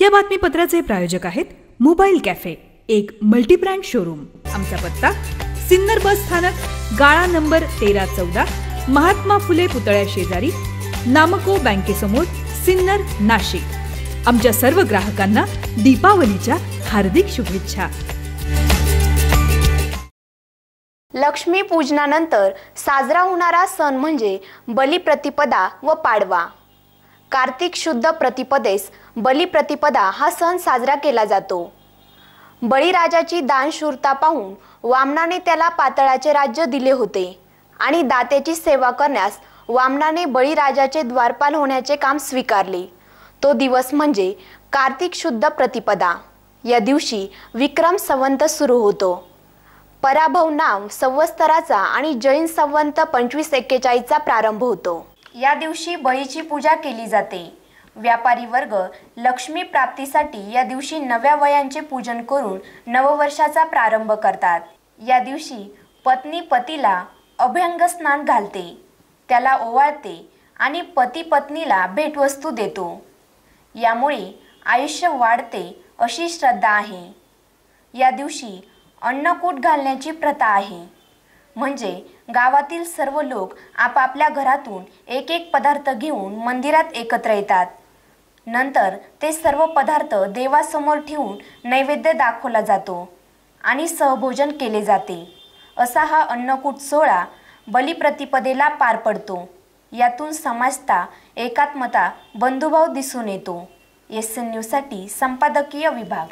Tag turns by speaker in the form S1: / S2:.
S1: या बातमीपत्राचे प्रायोजक आहेत मोबाईल कॅफे एक मल्टीब्रँड शोरूम. आमचा पत्ता सिन्नर बस स्थानक गाळा नंबर तेरा चौदा महात्मा फुले पुतळ्या शेजारी नामको बँकेसमोर सिन्नर नाशिक. आमच्या सर्व ग्राहकांना दीपावलीच्या हार्दिक शुभेच्छा.
S2: लक्ष्मी पूजनानंतर साजरा होणारा सण म्हणजे बलिप्रतिपदा व पाडवा. कार्तिक शुद्ध प्रतिपदेस बलिप्रतिपदा हा सण साजरा केला जातो. बळीराजाची दानशूरता पाहून वामनाने त्याला पातळाचे राज्य दिले होते आणि दात्याची सेवा करण्यास वामनाने बळीराजाचे द्वारपाल होण्याचे काम स्वीकारले. तो दिवस म्हणजे कार्तिक शुद्ध प्रतिपदा. या दिवशी विक्रम संवंत सुरू होतो. पराभव नाम संवत्सराचा आणि जैन संवंत पंचवीस एक्केचाळीसचा प्रारंभ होतो. या दिवशी बळीची पूजा केली जाते. व्यापारी वर्ग लक्ष्मी प्राप्तीसाठी या दिवशी नव्या वयांचे पूजन करून नववर्षाचा प्रारंभ करतात. या दिवशी पत्नी पतीला अभ्यंग स्नान घालते. त्याला ओवाळते आणि पती पत्नीला भेटवस्तू देतो. यामुळे आयुष्य वाढते अशी श्रद्धा आहे. या दिवशी अन्नकूट घालण्याची प्रथा आहे. म्हणजे गावातील सर्व लोक आपापल्या घरातून एक एक पदार्थ घेऊन मंदिरात एकत्र येतात. नंतर ते सर्व पदार्थ देवासमोर ठेवून नैवेद्य दाखवला जातो आणि सहभोजन केले जाते. असा हा अन्नकूट सोहळा बलिप्रतिपदेला पार पडतो. यातून समाजता एकात्मता बंधुभाव दिसून येतो. एस एन न्यूजसाठी संपादकीय विभाग.